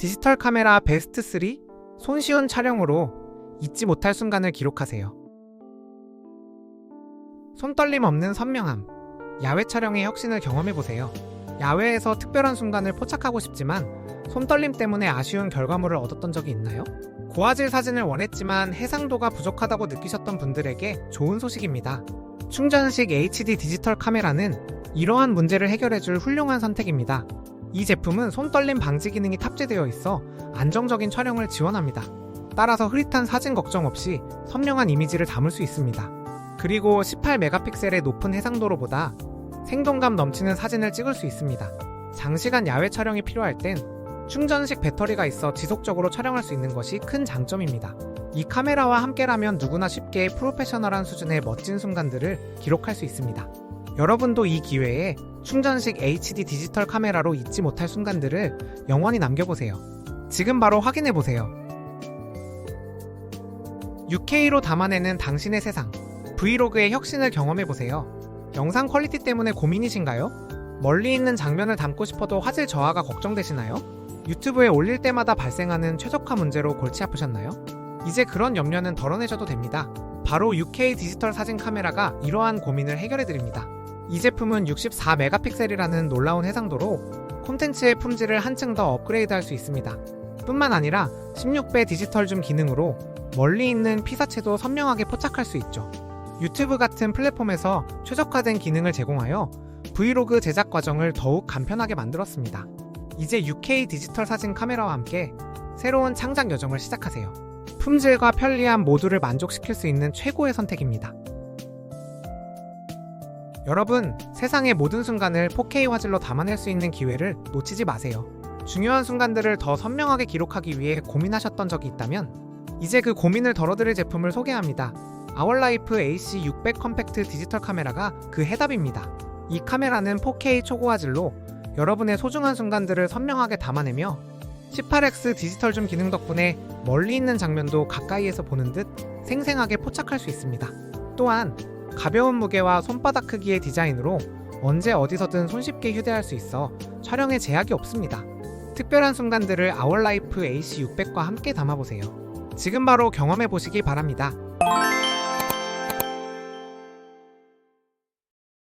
디지털 카메라 베스트 3 손쉬운 촬영으로 잊지 못할 순간을 기록하세요. 손떨림 없는 선명함. 야외 촬영의 혁신을 경험해 보세요. 야외에서 특별한 순간을 포착하고 싶지만 손떨림 때문에 아쉬운 결과물을 얻었던 적이 있나요? 고화질 사진을 원했지만 해상도가 부족하다고 느끼셨던 분들에게 좋은 소식입니다. 충전식 HD 디지털 카메라는 이러한 문제를 해결해줄 훌륭한 선택입니다. 이 제품은 손떨림 방지 기능이 탑재되어 있어 안정적인 촬영을 지원합니다. 따라서 흐릿한 사진 걱정 없이 선명한 이미지를 담을 수 있습니다. 그리고 18메가픽셀의 높은 해상도로보다 생동감 넘치는 사진을 찍을 수 있습니다. 장시간 야외 촬영이 필요할 땐 충전식 배터리가 있어 지속적으로 촬영할 수 있는 것이 큰 장점입니다. 이 카메라와 함께라면 누구나 쉽게 프로페셔널한 수준의 멋진 순간들을 기록할 수 있습니다. 여러분도 이 기회에 충전식 HD 디지털 카메라로 잊지 못할 순간들을 영원히 남겨보세요. 지금 바로 확인해보세요. 6K로 담아내는 당신의 세상. 브이로그의 혁신을 경험해보세요. 영상 퀄리티 때문에 고민이신가요? 멀리 있는 장면을 담고 싶어도 화질 저하가 걱정되시나요? 유튜브에 올릴 때마다 발생하는 최적화 문제로 골치 아프셨나요? 이제 그런 염려는 덜어내셔도 됩니다. 바로 6K 디지털 사진 카메라가 이러한 고민을 해결해드립니다. 이 제품은 64메가픽셀이라는 놀라운 해상도로 콘텐츠의 품질을 한층 더 업그레이드할 수 있습니다. 뿐만 아니라 16배 디지털 줌 기능으로 멀리 있는 피사체도 선명하게 포착할 수 있죠. 유튜브 같은 플랫폼에서 최적화된 기능을 제공하여 브이로그 제작 과정을 더욱 간편하게 만들었습니다. 이제 6K 디지털 사진 카메라와 함께 새로운 창작 여정을 시작하세요. 품질과 편리함 모두를 만족시킬 수 있는 최고의 선택입니다. 여러분, 세상의 모든 순간을 4K 화질로 담아낼 수 있는 기회를 놓치지 마세요. 중요한 순간들을 더 선명하게 기록하기 위해 고민하셨던 적이 있다면 이제 그 고민을 덜어드릴 제품을 소개합니다. 아월라이프 AC600 컴팩트 디지털 카메라가 그 해답입니다. 이 카메라는 4K 초고화질로 여러분의 소중한 순간들을 선명하게 담아내며 18x 디지털 줌 기능 덕분에 멀리 있는 장면도 가까이에서 보는 듯 생생하게 포착할 수 있습니다. 또한 가벼운 무게와 손바닥 크기의 디자인으로 언제 어디서든 손쉽게 휴대할 수 있어 촬영에 제약이 없습니다. 특별한 순간들을 아월라이프 AC600과 함께 담아보세요. 지금 바로 경험해 보시기 바랍니다.